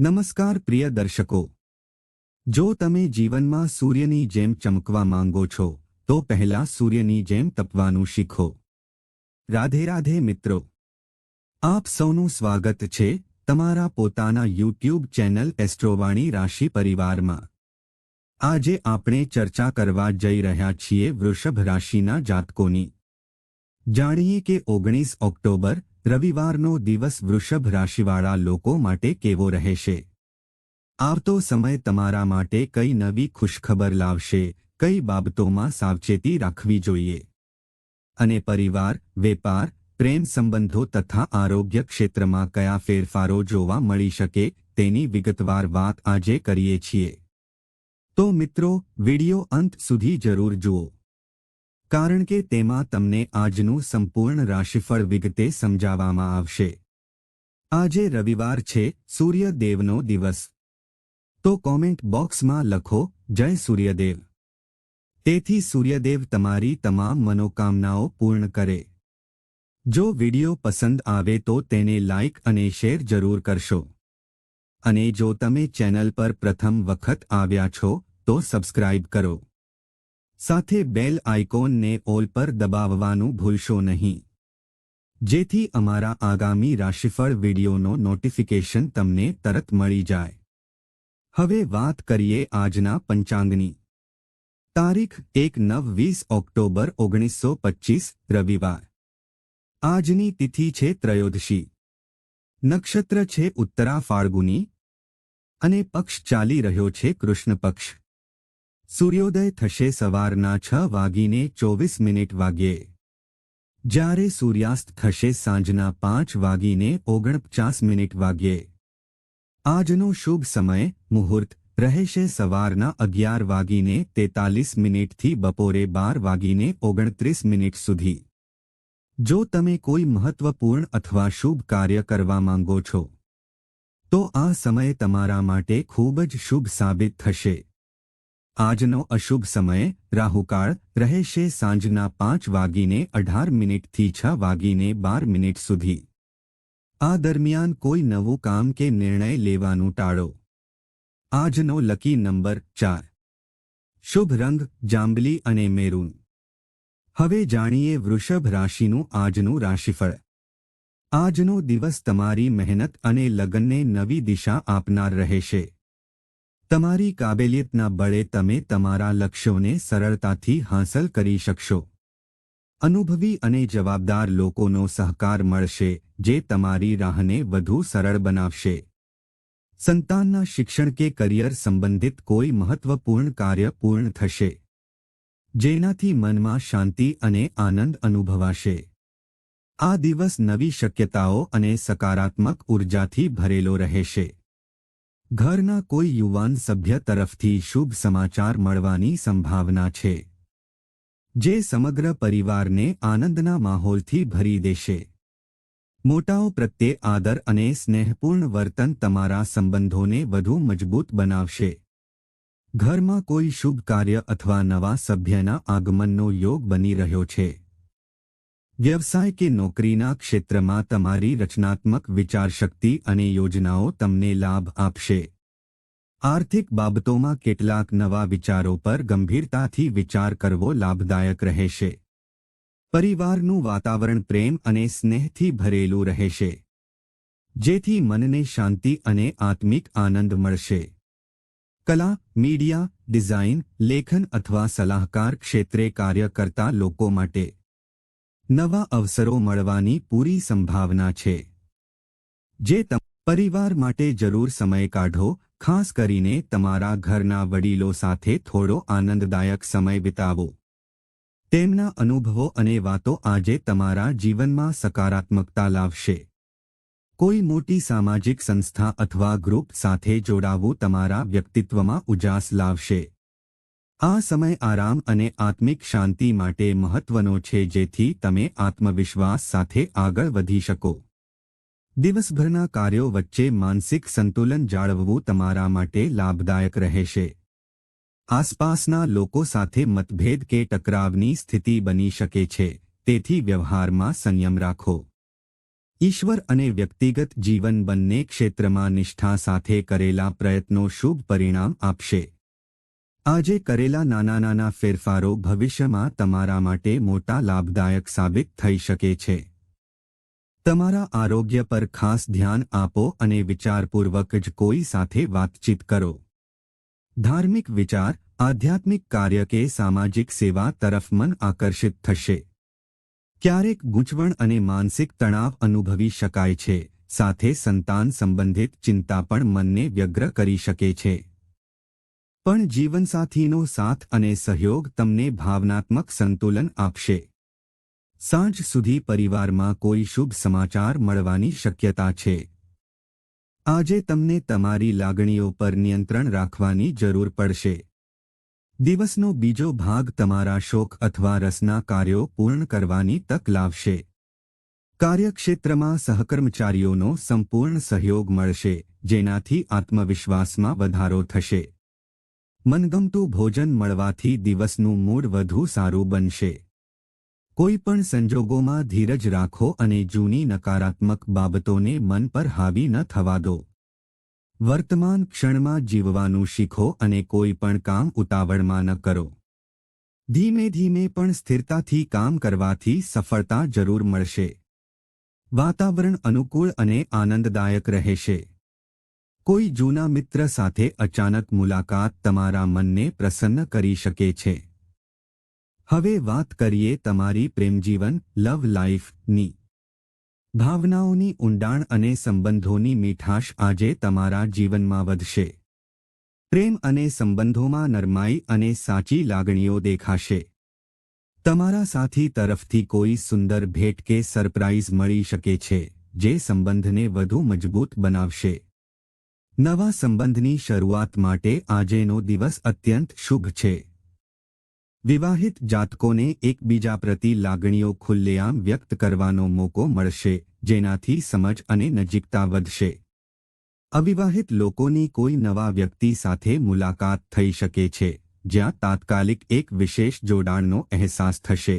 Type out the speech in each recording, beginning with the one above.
નમસ્કાર પ્રિય દર્શકો. જો તમે જીવનમાં સૂર્યની જેમ ચમકવા માંગો છો, તો પહેલા સૂર્યની જેમ તપવાનું શીખો. રાધે રાધે મિત્રો. આપ સૌનું સ્વાગત છે તમારા પોતાના યુટ્યુબ ચેનલ એસ્ટ્રોવાણી રાશિ પરિવારમાં. આજે આપણે ચર્ચા કરવા જઈ રહ્યા છીએ વૃષભ રાશિના જાતકોની. જાણીએ કે ઓગણીસ ઓક્ટોબર રવિવારનો દિવસ વૃષભ રાશિવાળા લોકો માટે કેવો રહેશે? આવતો સમય તમારા માટે કઈ નવી ખુશખબર લાવશે, કઈ બાબતોમાં સાવચેતી રાખવી જોઈએ? અને પરિવાર, વેપાર, પ્રેમ સંબંધો તથા આરોગ્ય ક્ષેત્રમાં કયા ફેરફારો જોવા મળી શકે તેની વિગતવાર વાત આજે કરીએ છીએ. તો મિત્રો, વિડિયો અંત સુધી જરૂર જુઓ. કારણ કે તેમાં તમને આજનું સંપૂર્ણ રાશિફળ વિગતે સમજાવવામાં આવશે. આજે રવિવાર છે, સૂર્યદેવનો દિવસ. તો કોમેન્ટ બોક્સમાં લખો, જય સૂર્યદેવ. તેથી સૂર્યદેવ તમારી તમામ મનોકામનાઓ પૂર્ણ કરે. જો વિડિયો પસંદ આવે તો તેને લાઇક અને શેર જરૂર કરશો. અને જો તમે ચેનલ પર પ્રથમ વખત આવ્યા છો, તો સબસ્ક્રાઇબ કરો. સાથે બેલ આઇકોનને ઓલ પર દબાવવાનું ભૂલશો નહીં. જેથી અમારા આગામી રાશિફળ વિડીયોનો નોટિફિકેશન તમને તરત મળી જાય. હવે વાત કરીએ આજના પંચાંગની. તારીખ એક નવ વીસ ઓક્ટોબર ઓગણીસો પચ્ચીસ રવિવાર. આજની તિથિ છે ત્રયોદશી. નક્ષત્ર છે ઉત્તરા ફાળગુની અને પક્ષ ચાલી રહ્યો છે કૃષ્ણ પક્ષ સૂર્યોદય થશે સવારના છ વાગીને ચોવીસ મિનિટ વાગ્યે. જ્યારે સૂર્યાસ્ત થશે સાંજના પાંચ વાગીને ઓગણપચાસ મિનિટ વાગ્યે. આજનો શુભ સમય, મુહૂર્ત, રહેશે સવારના અગિયાર વાગીને તેતાલીસ મિનિટથી બપોરે બાર વાગીને ઓગણત્રીસ મિનિટ સુધી. જો તમે કોઈ મહત્વપૂર્ણ અથવા શુભ કાર્ય કરવા માંગો છો, તો આ સમય તમારા માટે ખૂબ જ શુભ સાબિત થશે. આજનો અશુભ સમય રાહુકાળ રહેશે સાંજના પાંચ વાગીને અઢાર મિનિટથી છ વાગીને બાર મિનિટ સુધી. આ દરમિયાન કોઈ નવું કામ કે નિર્ણય લેવાનું ટાળો. આજનો લકી નંબર ચાર. શુભ રંગ, જાંબલી અને મેરૂન. હવે જાણીએ વૃષભ રાશિનું આજનું રાશિફળ. આજનો દિવસ તમારી મહેનત અને લગનને નવી દિશા આપનાર રહેશે. તમારી કાબેલિયતના બળે તમે તમારા લક્ષ્યોને સરળતાથી હાંસલ કરી શકશો. અનુભવી અને જવાબદાર લોકોનો સહકાર મળશે, જે તમારી રાહને વધુ સરળ બનાવશે. સંતાનના શિક્ષણ કે કરિયર સંબંધિત કોઈ મહત્વપૂર્ણ કાર્ય પૂર્ણ થશે, જેનાથી મનમાં શાંતિ અને આનંદ અનુભવાશે. આ દિવસ નવી શક્યતાઓ અને સકારાત્મક ઉર્જાથી ભરેલો રહેશે. ઘરના કોઈ યુવાન સભ્ય તરફથી શુભ સમાચાર મળવાની સંભાવના છે, જે સમગ્ર પરિવારને આનંદના માહોલથી ભરી દેશે. મોટાઓ પ્રત્યે આદર અને સ્નેહપૂર્ણ વર્તન તમારા સંબંધોને વધુ મજબૂત બનાવશે. ઘરમાં કોઈ શુભ કાર્ય અથવા નવા સભ્યના આગમનનો યોગ બની રહ્યો છે. વ્યવસાય કે નોકરીના ક્ષેત્રમાં તમારી રચનાત્મક વિચારશક્તિ અને યોજનાઓ તમને લાભ આપશે. આર્થિક બાબતોમાં કેટલાક નવા વિચારો પર ગંભીરતાથી વિચાર કરવો લાભદાયક રહેશે. પરિવારનું વાતાવરણ પ્રેમ અને સ્નેહથી ભરેલું રહેશે. જેથી મનને શાંતિ અને આત્મિક આનંદ મળશે. કલા, મીડિયા, ડિઝાઇન, લેખન અથવા સલાહકાર ક્ષેત્રે કાર્ય કરતા લોકો માટે નવા અવસરો મળવાની પૂરી સંભાવના છે. જે પરિવાર માટે જરૂર સમય કાઢો, ખાસ કરીને તમારા ઘરના વડીલો સાથે થોડો આનંદદાયક સમય વિતાવો. તેમના અનુભવો અને વાતો આજે તમારા જીવનમાં સકારાત્મકતા લાવશે. કોઈ મોટી સામાજિક સંસ્થા અથવા ગ્રુપ સાથે જોડાવું તમારા વ્યક્તિત્વમાં ઉજાસ લાવશે. આ સમય આરામ અને આત્મિક શાંતિ માટે મહત્વનો છે જેથી તમે આત્મવિશ્વાસ સાથે આગળ વધી શકો. દિવસભરના કાર્યો વચ્ચે માનસિક સંતુલન જાળવવું તમારા માટે લાભદાયક રહેશે. આસપાસના લોકો સાથે મતભેદ કે ટકરાવની સ્થિતિ બની શકે છે, તેથી વ્યવહારમાં સંયમ રાખો. ઈશ્વર અને વ્યક્તિગત જીવન બંને ક્ષેત્રમાં નિષ્ઠા સાથે કરેલા પ્રયત્નો શુભ પરિણામ આપશે. આજે કરેલા નાના નાના ફેરફારો ભવિષ્યમાં તમારા માટે મોટા લાભદાયક સાબિત થઈ શકે છે. તમારા આરોગ્ય પર ખાસ ધ્યાન આપો અને વિચારપૂર્વક જ કોઈ સાથે વાતચીત કરો. ધાર્મિક વિચાર, આધ્યાત્મિક કાર્ય કે સામાજિક સેવા તરફ મન આકર્ષિત થશે. ક્યારેક ગૂંચવણ અને માનસિક તણાવ અનુભવી શકાય છે, સાથે સંતાન સંબંધિત ચિંતા પણ મનને વ્યગ્ર કરી શકે છે. પણ જીવનસાથીનો સાથ અને સહયોગ તમને ભાવનાત્મક સંતુલન આપશે. સાંજ સુધી પરિવારમાં કોઈ શુભ સમાચાર મળવાની શક્યતા છે. આજે તમને તમારી લાગણીઓ પર નિયંત્રણ રાખવાની જરૂર પડશે. દિવસનો બીજો ભાગ તમારા શોખ અથવા રસના કાર્યો પૂર્ણ કરવાની તક લાવશે. કાર્યક્ષેત્રમાં સહકર્મચારીઓનો સંપૂર્ણ સહયોગ મળશે, જેનાથી આત્મવિશ્વાસમાં વધારો થશે. મનગમતું ભોજન મળવાથી દિવસનું મૂડ વધુ સારું બનશે. કોઈ પણ સંજોગોમાં ધીરજ રાખો અને જૂની નકારાત્મક બાબતોને મન પર હાવી ન થવા દો. વર્તમાન ક્ષણમાં જીવવાનું શીખો અને કોઈ પણ કામ ઉતાવળમાં ન કરો. ધીમે ધીમે પણ સ્થિરતાથી કામ કરવાથી સફળતા જરૂર મળશે. વાતાવરણ અનુકૂળ અને આનંદદાયક રહેશે. કોઈ જૂના મિત્ર સાથે અચાનક મુલાકાત તમારા મનને પ્રસન્ન કરી શકે છે. હવે વાત કરીએ તમારી પ્રેમજીવન, લવ લાઈફની. ભાવનાઓની ઊંડાણ અને સંબંધોની મીઠાશ આજે તમારા જીવનમાં વધશે. પ્રેમ અને સંબંધોમાં નરમાઈ અને સાચી લાગણીઓ દેખાશે. તમારા સાથી તરફથી કોઈ સુંદર ભેટ કે સરપ્રાઇઝ મળી શકે છે, જે સંબંધને વધુ મજબૂત બનાવશે. નવા સંબંધની શરૂઆત માટે આજેનો દિવસ અત્યંત શુભ છે. વિવાહિત જાતકોને એકબીજા પ્રતિ લાગણીઓ ખુલ્લેઆમ વ્યક્ત કરવાનો મોકો મળશે, જેનાથી સમજ અને નજીકતા વધશે. અવિવાહિત લોકોની કોઈ નવા વ્યક્તિ સાથે મુલાકાત થઈ શકે છે, જ્યાં તાત્કાલિક એક વિશેષ જોડાણનો અહેસાસ થશે.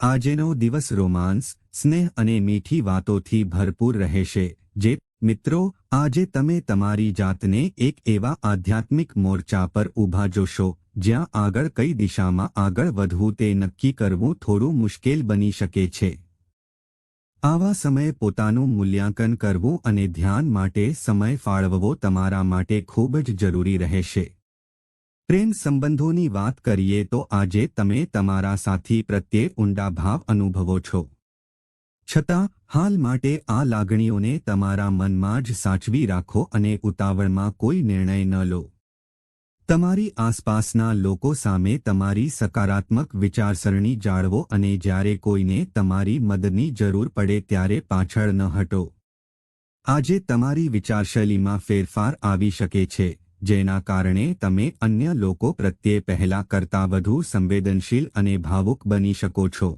આજેનો દિવસ રોમાન્સ સ્નેહ અને મીઠી વાતોથી ભરપૂર રહેશે, જે મિત્રો, આજે તમે તમારી જાતને એક એવા આધ્યાત્મિક મોરચા પર ઊભા જોશો, જ્યાં આગળ કઈ દિશામાં આગળ વધવું તે નક્કી કરવું થોડું મુશ્કેલ બની શકે છે. આવા સમયે પોતાનું મૂલ્યાંકન કરવું અને ધ્યાન માટે સમય ફાળવવો તમારા માટે ખૂબ જ જરૂરી રહેશે. પ્રેમ સંબંધોની વાત કરીએ તો આજે તમે તમારા સાથી પ્રત્યે ઊંડા ભાવ અનુભવો છો. છતાં, હાલ માટે આ લાગણીઓને તમારા મનમાં જ સાચવી રાખો અને ઉતાવળમાં કોઈ નિર્ણય ન લો. તમારી આસપાસના લોકો સામે તમારી સકારાત્મક વિચારસરણી જાળવો અને જ્યારે કોઈને તમારી મદદની જરૂર પડે ત્યારે પાછળ ન હટો. આજે તમારી વિચારશૈલીમાં ફેરફાર આવી શકે છે, જેના કારણે તમે અન્ય લોકો પ્રત્યે પહેલા કરતાં વધુ સંવેદનશીલ અને ભાવુક બની શકો છો.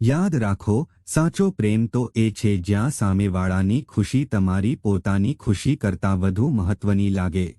યાદ રાખો, સાચો પ્રેમ તો એ છે જ્યાં સામેવાળાની ખુશી તમારી પોતાની ખુશી કરતાં વધુ મહત્વની લાગે.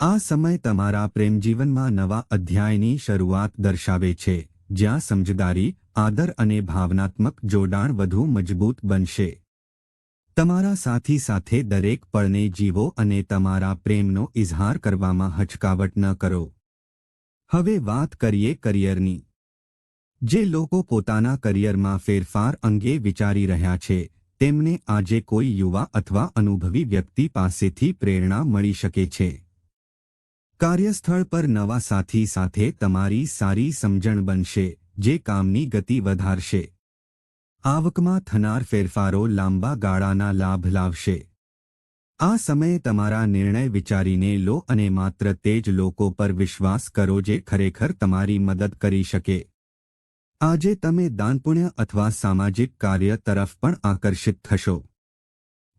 આ સમય તમારા પ્રેમજીવનમાં નવા અધ્યાયની શરૂઆત દર્શાવે છે, જ્યાં સમજદારી, આદર અને ભાવનાત્મક જોડાણ વધુ મજબૂત બનશે. તમારા સાથી સાથે દરેક પળને જીવો અને તમારા પ્રેમનો ઇઝહાર કરવામાં હચકાવટ ન કરો. હવે વાત કરીએ કરિયરની જે લોકો પોતાના કરિયરમાં ફેરફાર અંગે વિચારી રહ્યા છે, તેમને આજે કોઈ યુવા અથવા અનુભવી વ્યક્તિ પાસેથી પ્રેરણા મળી શકે છે. કાર્યસ્થળ પર નવા સાથી સાથે તમારી સારી સમજણ બનશે, જે કામની ગતિ વધારશે. આવકમાં થનાર ફેરફારો લાંબા ગાળાના લાભ લાવશે. આ સમયે તમારા નિર્ણય વિચારીને લો અને માત્ર તે જ લોકો પર વિશ્વાસ કરો જે ખરેખર તમારી મદદ કરી શકે. આજે તમે દાનપુણ્ય અથવા સામાજિક કાર્ય તરફ પણ આકર્ષિત થશો.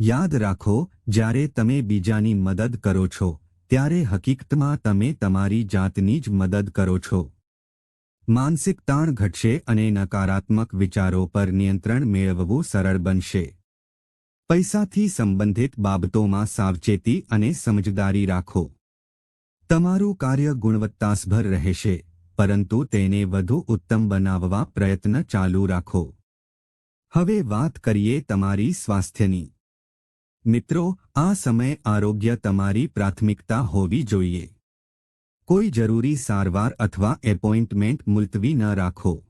યાદ રાખો, જ્યારે તમે બીજાની મદદ કરો છો, ત્યારે હકીકતમાં તમે તમારી જાતની જ મદદ કરો છો. માનસિક તાણ ઘટશે અને નકારાત્મક વિચારો પર નિયંત્રણ મેળવવું સરળ બનશે. પૈસાથી સંબંધિત બાબતોમાં સાવચેતી અને સમજદારી રાખો. તમારું કાર્ય ગુણવત્તાસભર રહેશે. પરંતુ તેને વધુ ઉત્તમ બનાવવા પ્રયત્ન ચાલુ રાખો. હવે વાત કરીએ તમારી સ્વાસ્થ્યની. મિત્રો, આ સમય આરોગ્ય તમારી પ્રાથમિકતા હોવી જોઈએ. કોઈ જરૂરી સારવાર અથવા એપોઇન્ટમેન્ટ મુલતવી ન રાખો.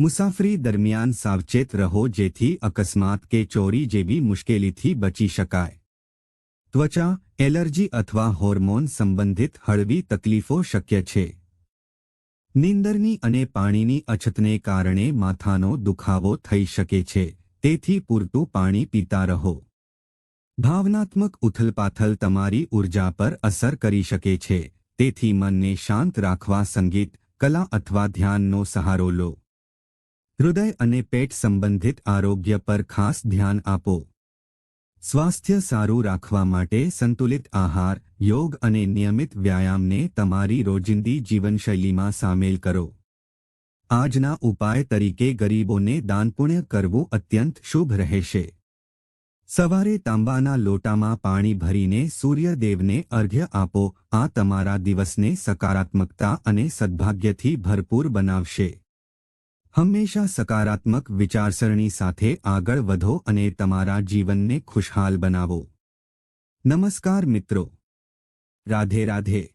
મુસાફરી દરમિયાન સાવચેત રહો જેથી અકસ્માત કે ચોરી જેવી મુશ્કેલીથી બચી શકાય. ત્વચા, એલર્જી અથવા હોર્મોન સંબંધિત હળવી તકલીફો શક્ય છે. નીંદરની અને પાણીની અછતને કારણે માથાનો દુખાવો થઈ શકે છે, તેથી પૂરતું પાણી પીતા રહો. ભાવનાત્મક ઉથલપાથલ તમારી ઊર્જા પર અસર કરી શકે છે, તેથી મનને શાંત રાખવા સંગીત, કલા અથવા ધ્યાનનો સહારો લો. હૃદય અને પેટ સંબંધિત આરોગ્ય પર ખાસ ધ્યાન આપો. સ્વાસ્થ્ય સારું રાખવા માટે સંતુલિત આહાર, યોગ અને નિયમિત વ્યાયામને તમારી રોજિંદી જીવનશૈલીમાં સામેલ કરો. આજના ઉપાય તરીકે ગરીબોને દાનપુણ્ય કરવું અત્યંત શુભ રહેશે. સવારે તાંબાના લોટામાં પાણી ભરીને સૂર્યદેવને અર્ઘ્ય આપો, આ તમારા દિવસને સકારાત્મકતા અને સદભાગ્યથી ભરપૂર બનાવશે. હંમેશા સકારાત્મક વિચારસરણી સાથે આગળ વધો અને તમારા જીવનને ખુશહાલ બનાવો. નમસ્કાર મિત્રો. રાધે રાધે.